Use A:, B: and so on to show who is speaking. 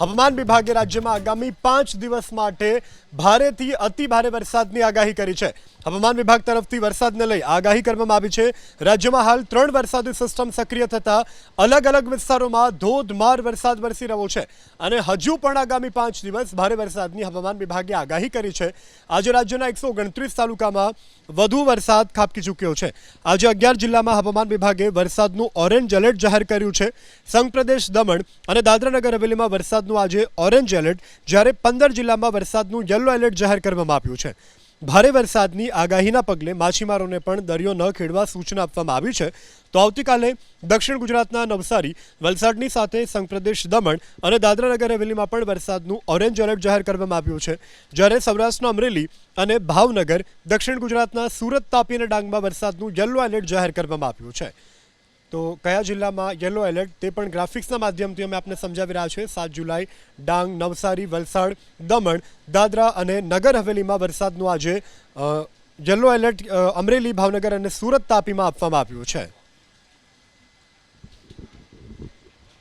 A: હવામાન વિભાગે રાજ્યમાં આગામી પાંચ દિવસ માટે ભારેથી અતિ ભારે વરસાદની આગાહી કરી છે. હવામાન વિભાગ તરફથી વરસાદને લઈ આગાહી કરવામાં આવી છે. રાજ્યમાં હાલ ત્રણ વરસાદી સિસ્ટમ સક્રિય થતા અલગ અલગ વિસ્તારોમાં ધોધમાર વરસાદ વરસી રહ્યો છે અને હજુ પણ આગામી પાંચ દિવસ ભારે વરસાદની હવામાન વિભાગે આગાહી કરી છે. આજે રાજ્યના એકસો ઓગણત્રીસ તાલુકામાં વધુ વરસાદ ખાબકી ચૂક્યો છે. આજે અગિયાર જિલ્લામાં હવામાન વિભાગે વરસાદનું ઓરેન્જ એલર્ટ જાહેર કર્યું છે. સંઘ પ્રદેશ દમણ અને દાદરાનગર હવેલીમાં વરસાદનું આજે ઓરેન્જ એલર્ટ જ્યારે પંદર જિલ્લામાં વરસાદનું યલો એલર્ટ જાહેર કરવામાં આવ્યું છે. ભારે વરસાદની આગાહીના પગલે માછીમારોને પણ દરિયો ન ખેડવા સૂચના આપવામાં આવી છે. તો આવતીકાલે દક્ષિણ ગુજરાતના નવસારી, વલસાડની સાથે સંઘપ્રદેશ દમણ અને દાદરાનગર હવેલીમાં પણ વરસાદનું ઓરેન્જ એલર્ટ જાહેર કરવામાં આવ્યું છે. જ્યારે સૌરાષ્ટ્રના અમરેલી અને ભાવનગર, દક્ષિણ ગુજરાતના સુરત તાપી અને ડાંગમાં વરસાદનું યલો એલર્ટ જાહેર કરવામાં આવ્યું છે. તો કયા જિલ્લામાં યલો એલર્ટ તે પણ ગ્રાફિક્સના માધ્યમથી અમે આપને સમજાવી રહ્યા છીએ. સાત જુલાઈ, ડાંગ, નવસારી, વલસાડ, દમણ, દાદરા અને નગર હવેલીમાં વરસાદનું આજે યલો એલર્ટ અમરેલી, ભાવનગર અને સુરત તાપીમાં આપવામાં આવ્યું છે.